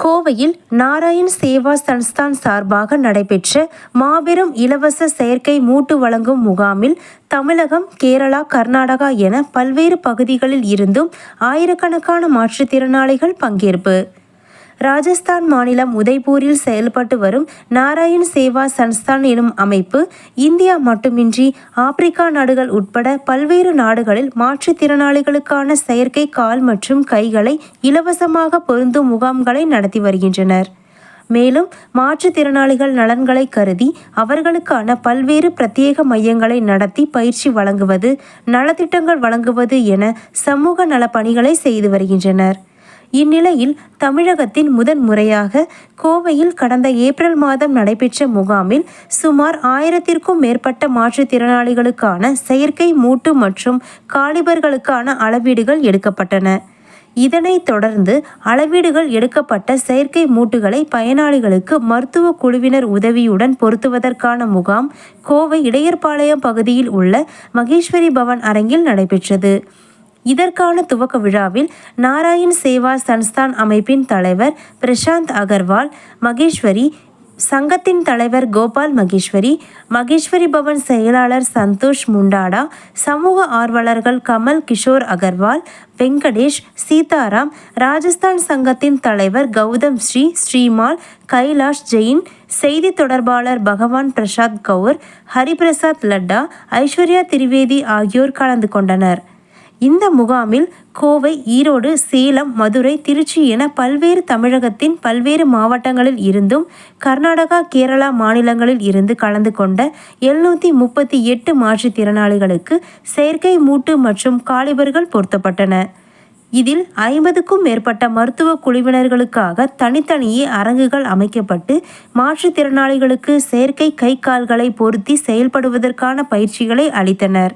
கோவையில் நாராயண் சேவா சன்ஸ்தான் சார்பாக நடைபெற்ற மாபெரும் இலவச செயற்கை மூட்டு வழங்கும் முகாமில் தமிழகம் கேரளா கர்நாடகா என பல்வேறு பகுதிகளில் இருந்தும் ஆயிரக்கணக்கான மாற்றுத்திறனாளிகள் பங்கேற்பு. ராஜஸ்தான் மாநிலம் உதய்பூரில் செயல்பட்டு வரும் நாராயண் சேவா சன்ஸ்தான் எனும் அமைப்பு இந்தியா மட்டுமின்றி ஆப்பிரிக்கா நாடுகள் உட்பட பல்வேறு நாடுகளில் மாற்றுத்திறனாளிகளுக்கான செயற்கை கால் மற்றும் கைகளை இலவசமாக பொருந்தும் முகாம்களை நடத்தி வருகின்றனர். மேலும் மாற்றுத்திறனாளிகள் நலன்களை கருதி அவர்களுக்கான பல்வேறு பிரத்யேக மையங்களை நடத்தி பயிற்சி வழங்குவது நலத்திட்டங்கள் வழங்குவது என சமூக நலப்பணிகளை செய்து வருகின்றனர். இந்நிலையில் தமிழகத்தின் முதன் முறையாக கோவையில் கடந்த ஏப்ரல் மாதம் நடைபெற்ற முகாமில் சுமார் ஆயிரத்திற்கும் மேற்பட்ட மாற்றுத்திறனாளிகளுக்கான செயற்கை மூட்டு மற்றும் காலிபர்களுக்கான அளவீடுகள் எடுக்கப்பட்டன. இதனைத் தொடர்ந்து அளவீடுகள் எடுக்கப்பட்ட செயற்கை மூட்டுகளை பயனாளிகளுக்கு மருத்துவ குழுவினர் உதவியுடன் பொருத்துவதற்கான முகாம் கோவை இடையர்பாளையம் பகுதியில் உள்ள மகேஸ்வரி பவன் அரங்கில் நடைபெற்றது. இதற்கான துவக்க விழாவில் நாராயண் சேவா சன்ஸ்தான் அமைப்பின் தலைவர் பிரசாந்த் அகர்வால் மகேஸ்வரி சங்கத்தின் தலைவர் கோபால் மகேஸ்வரி மகேஸ்வரி பவன் செயலாளர் சந்தோஷ் முண்டாடா சமூக ஆர்வலர்கள் கமல் கிஷோர் அகர்வால் வெங்கடேஷ் சீதாராம் ராஜஸ்தான் சங்கத்தின் தலைவர் கௌதம் ஸ்ரீ ஸ்ரீமால் கைலாஷ் ஜெயின் செய்தி தொடர்பாளர் பகவான் பிரசாத் கவுர் ஹரிபிரசாத் லட்டா ஐஸ்வர்யா திரிவேதி ஆகியோர் கலந்து கொண்டனர். இந்த முகாமில் கோவை ஈரோடு சேலம் மதுரை திருச்சி என பல்வேறு தமிழகத்தின் பல்வேறு மாவட்டங்களில் இருந்தும் கர்நாடகா கேரளா மாநிலங்களில் இருந்து கலந்து கொண்ட எழுநூற்றி முப்பத்தி எட்டு மாற்றுத்திறனாளிகளுக்கு செயற்கை மூட்டு மற்றும் காலிபர்கள் பொருத்தப்பட்டன. இதில் ஐம்பதுக்கும் மேற்பட்ட மருத்துவ குழுவினர்களுக்காக தனித்தனியே அரங்குகள் அமைக்கப்பட்டு மாற்றுத்திறனாளிகளுக்கு செயற்கை கை கால்களை பொருத்தி செயல்படுவதற்கான பயிற்சிகளை அளித்தனர்.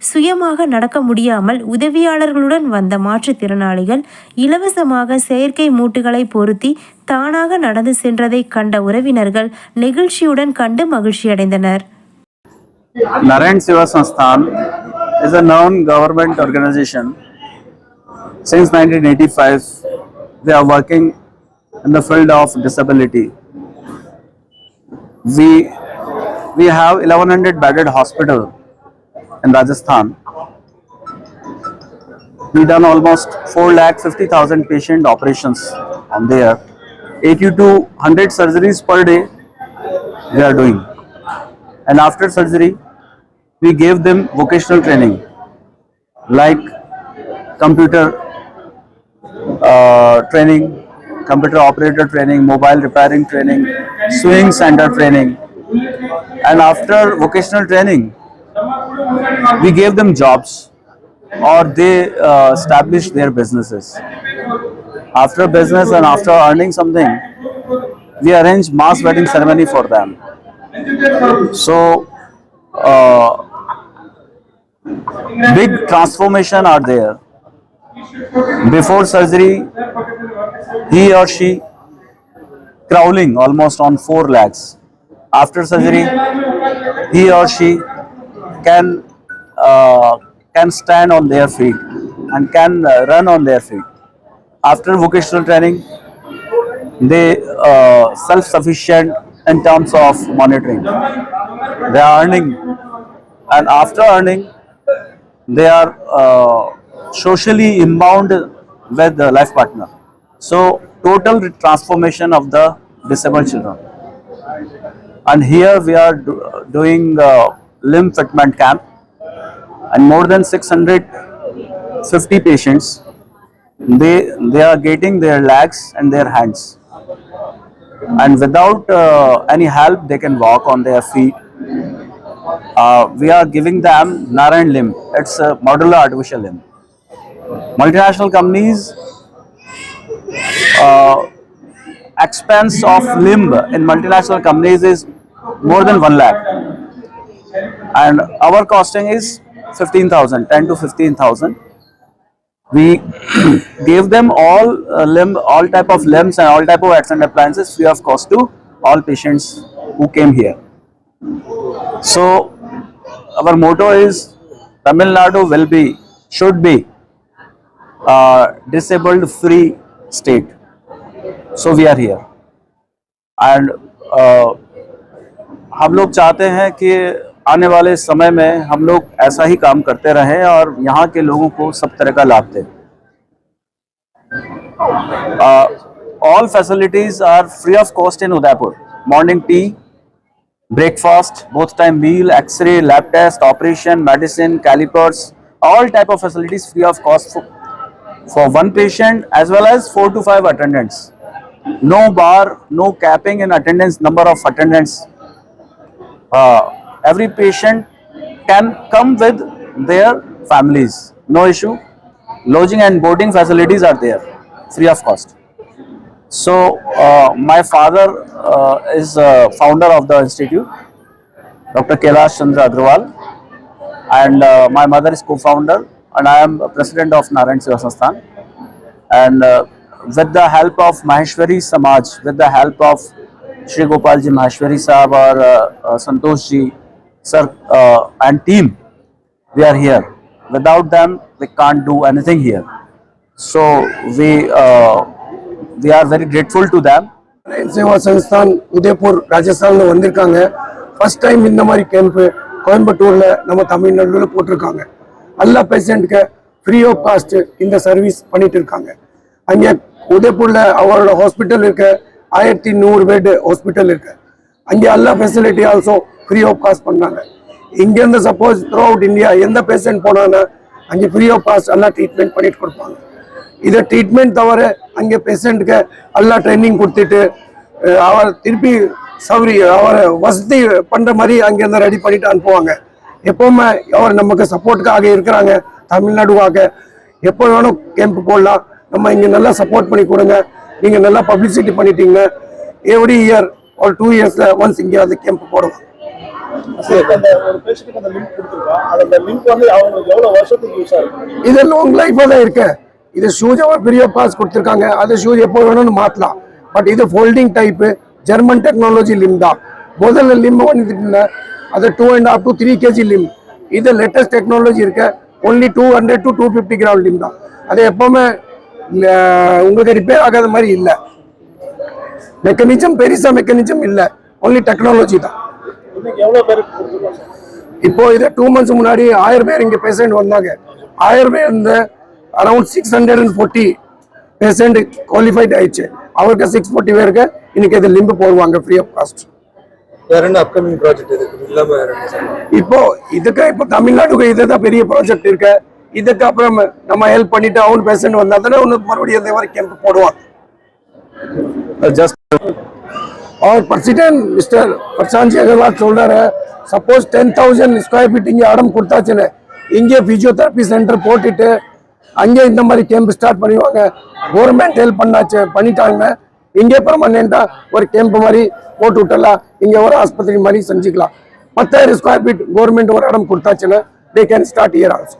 சுயமாக நடக்க முடியாமல் உதவியாளர்களுடன் வந்த மாற்றுத்திறனாளிகள் இலவசமாக செயற்கை மூட்டுகளை பொருத்தி தானாக நடந்து சென்றதை கண்ட உறவினர்கள் நெகிழ்ச்சியுடன் கண்டு மகிழ்ச்சியடைந்தனர் Narayan Seva Sansthan is a known government organization. Since 1985, they are working in the field of disability. We, we have 1100 bedded hospital in Rajasthan. We done almost 4 lakh 50,000 patient operations on there. 80 to 100 surgeries per day we are doing. And after surgery, we gave them vocational training like computer uh, training, computer operator training, mobile repairing training, swing center training. And after vocational training, we gave them jobs or they uh, established their businesses. After business and after earning something, we arrange mass wedding ceremony for them. So, uh, big transformation are there. Before surgery, he or she crawling almost on 4 legs. After surgery, he or she can uh, can stand on their feet and can run on their feet. After vocational training, they uh, self-sufficient in terms of monitoring. They are earning, and after earning, they are uh, socially inbound with the life partner. So total transformation of the disabled children. And here we are do, doing uh, limb fitment camp, and more than 650 patients. They they are getting their legs and their hands. And without uh, any help they can walk on their feet. Uh, we are giving them Narayan limb. It's a modular artificial limb. Multinational companies uh, expense of limb in multinational companies is more than 1 lakh and our costing is 15000 10 to 15000 we gave them all uh, limb all type of limbs and all type of accident appliances free of cost to all patients who came here so our motto is tamil nadu will be should be uh, disabled free state so we are here and uh, हम लोग चाहते हैं कि आने वाले समय में हम लोग ऐसा ही काम करते रहे और यहाँ के लोगों को सब तरह का लाभ दें। All facilities are free of cost in Udaipur morning tea breakfast both time meal x ray lab test operation medicine calipers all type of facilities free of cost for one patient as well as four two five attendants no bar no capping in attendance number of attendants every patient can come with their families, no issue. Lodging and boarding facilities are there, free of cost. So, uh, my father uh, is uh, founder of the institute, Dr. Kailash Chandra Agrawal, and uh, my mother is co-founder, and I am president of Narayan Seva. And uh, with the help of Maheshwari Samaj, with the help of Shri Gopal ji Maheshwari Sahab or uh, uh, Santosh ji, sir, uh, and team, we are here. Without them, we can't do anything here. So we uh, we are very grateful to them. Seva Sansthan Udaipur ராஜஸ்தான்ல வந்திருக்காங்க first time இந்த மாதிரி camp கோயம்புத்தூர்ல நம்ம தமிழ்நாடுல போட்டிருக்காங்க எல்லா பேஷண்ட்டுக்கு ஃப்ரீ ஆஃப் காஸ்ட் இந்த சர்வீஸ் பண்ணிட்டு இருக்காங்க அங்கே உதய்பூர்ல அவரோட ஹாஸ்பிட்டல் இருக்கு ஆயிரத்தி நூறு பெட் ஹாஸ்பிட்டல் இருக்கு அங்கே எல்லா facility also free of cost பண்ணாங்க இங்கேருந்து சப்போஸ் த்ரூ அவுட் இந்தியா எந்த பேஷண்ட் போனாங்கன்னா அங்கே ஃப்ரீ ஆஃப் காஸ்ட் எல்லாம் ட்ரீட்மெண்ட் பண்ணிட்டு கொடுப்பாங்க. இதை ட்ரீட்மெண்ட் தவிர அங்கே பேஷண்ட்டுக்கு எல்லாம் ட்ரைனிங் கொடுத்துட்டு அவர் திருப்பி சௌரி அவரை வசதி பண்ணுற மாதிரி அங்கேருந்து ரெடி பண்ணிட்டு அனுப்புவாங்க. எப்போவுமே அவர் நமக்கு சப்போர்ட்டுக்காக இருக்கிறாங்க தமிழ்நாடுவாக எப்போ வேணும் கேம்ப் போடலாம் நம்ம இங்கே நல்லா சப்போர்ட் பண்ணி கொடுங்க. நீங்கள் நல்லா பப்ளிசிட்டி பண்ணிட்டீங்க எவ்ரி இயர் ஒரு டூ இயர்ஸில் ஒன்ஸ் இங்கே வந்து கேம்ப் போடுவோம். இது லாங் லைஃபாக தான் இருக்கு? இது ஷூஸ் ஒரு பெரிய பாஸ் கொடுத்துருக்காங்க. அது ஷூஸ் எப்போ வேணும்னு மாற்றலாம் பட் இது folding type German technology limb தான். முதல்ல லிம் வந்துட்டு அது two and half to three KG limb இது லேட்டஸ்ட் டெக்னாலஜி இருக்கு. Only two hundred to two fifty gram limb தான். அது எப்போவுமே உங்களுக்கு ரிப்பேர் ஆகாத மாதிரி இல்லை. மெக்கானிசம் பெருசாக மெக்கானிசம் இல்லை. ஒன்லி டெக்னாலஜி தான். இப்போ இது டூ மந்த்ஸ் முன்னாடி ஆயிரம் பேர் இங்க பேஷண்ட் வந்தாங்க. ஆயிரம் பேர் இந்த around six hundred and forty patient qualified ஆயிடுச்சு. அவருக்கு சிக்ஸ் ஃபோர்ட்டி பேருக்கு இன்னைக்கு இது லிம்பு போடுவாங்க free of cost upcoming project இருக்கு இப்போ இதுக்கு இப்போ தமிழ்நாட்டுக்கு இதுதான் பெரிய ப்ராஜெக்ட் இருக்கு. இதுக்கு அப்புறம் நம்ம ஹெல்ப் பண்ணிட்டு அவன் பேஷண்ட் வந்தா தானே ஒன்று மறுபடியும் இந்த மாதிரி கேம்ப் போடுவாங்க. Just और प्रेसिडेंट मिस्टर प्रशांत जी अग्रवाल சொல்றாரு suppose ten thousand square feet இங்கே இடம் கொடுத்தாச்சுன்னு இங்கே பிசியோதெரப்பி சென்டர் போட்டுட்டு அங்கே இந்த மாதிரி கேம்ப் ஸ்டார்ட் பண்ணுவாங்க கவர்மெண்ட் ஹெல்ப் பண்ணாச்சு பண்ணிட்டாங்க இங்கே பர்மனெண்டா ஒரு கேம்ப் மாதிரி போட்டு விட்டலாம் இங்கே ஒரு ஆஸ்பத்திரி மாதிரி செஞ்சுக்கலாம் பத்தாயிரம் ஸ்கொயர் ஃபீட் கவர்மெண்ட் ஒரு இடம் கொடுத்தாச்சுன்னா they can start year also